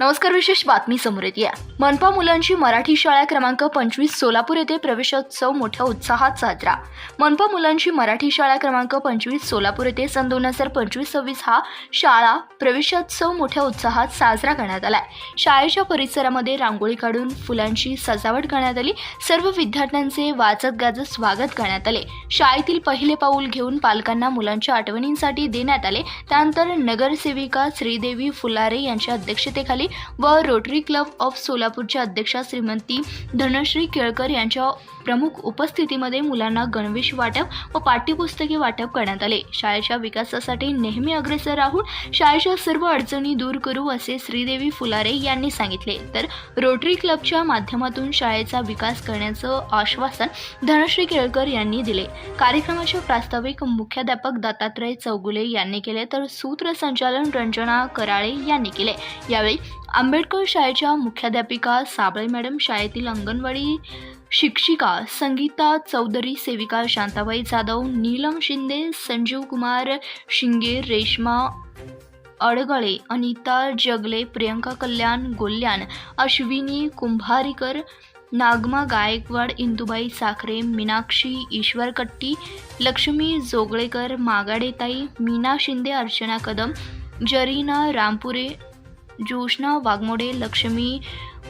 नमस्कार विशेष बातमी समोर येते मनपा मुलांची मराठी शाळा क्रमांक पंचवीस सोलापूर येथे प्रवेशोत्सव मोठ्या उत्साहात साजरा. मनपा मुलांची मराठी शाळा क्रमांक पंचवीस सोलापूर येथे सन दोन हजार पंचवीस सव्वीस हा शाळा प्रवेशोत्सव मोठ्या उत्साहात साजरा करण्यात आलाय. शाळेच्या परिसरामध्ये रांगोळी काढून फुलांची सजावट करण्यात आली. सर्व विद्यार्थ्यांचे वाजत गाजत स्वागत करण्यात आले. शाळेतील पहिले पाऊल घेऊन पालकांना मुलांच्या आठवणींसाठी देण्यात आले. त्यानंतर नगरसेविका श्रीदेवी फुलारे यांच्या अध्यक्षतेखाली व रोटरी क्लब ऑफ सोलापूरच्या अध्यक्षा श्रीमंती धनश्री केळकर यांच्या प्रमुख उपस्थितीमध्ये मुलांना गणवेश वाटप व पाठ्यपुस्तके वाटप करण्यात आले. शाळेच्या विकासासाठी नेहमी अग्रेसर राहून शाळेच्या सर्व अडचणी दूर करू असे श्रीदेवी फुलारे यांनी सांगितले. तर रोटरी क्लबच्या माध्यमातून शाळेचा विकास करण्याचं आश्वासन धनश्री केळकर यांनी दिले. कार्यक्रमाचे प्रास्ताविक मुख्याध्यापक दत्तात्रय चौगुले यांनी केले तर सूत्रसंचालन रंजना कराळे यांनी केले. यावेळी आंबेडकर शाळेच्या मुख्याध्यापिका साबळे मॅडम शाळेतील अंगणवाडी शिक्षिका संगीता चौधरी सेविका शांताबाई जाधव नीलम शिंदे संजीव कुमार शिंगे रेश्मा अडगळे अनिता जगले प्रियंका कल्याण गोल्यान अश्विनी कुंभारीकर नागमा गायकवाड इंदुबाई साखरे मीनाक्षी ईश्वर कट्टी लक्ष्मी जोगळेकर मागाडेताई मीना शिंदे अर्चना कदम जरीना रामपुरे जोशना वाघमोडे लक्ष्मी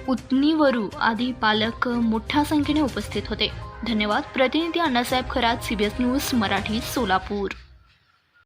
उतनीवरू आदी पालक मोठ्या संख्येने उपस्थित होते. धन्यवाद. प्रतिनिधी अण्णासाहेब खरात सीबीएस न्यूज मराठी सोलापूर.